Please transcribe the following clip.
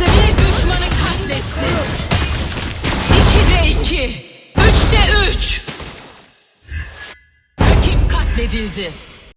Bir düşmanı katletti. İki de iki. Üçte üç. Rakip katledildi.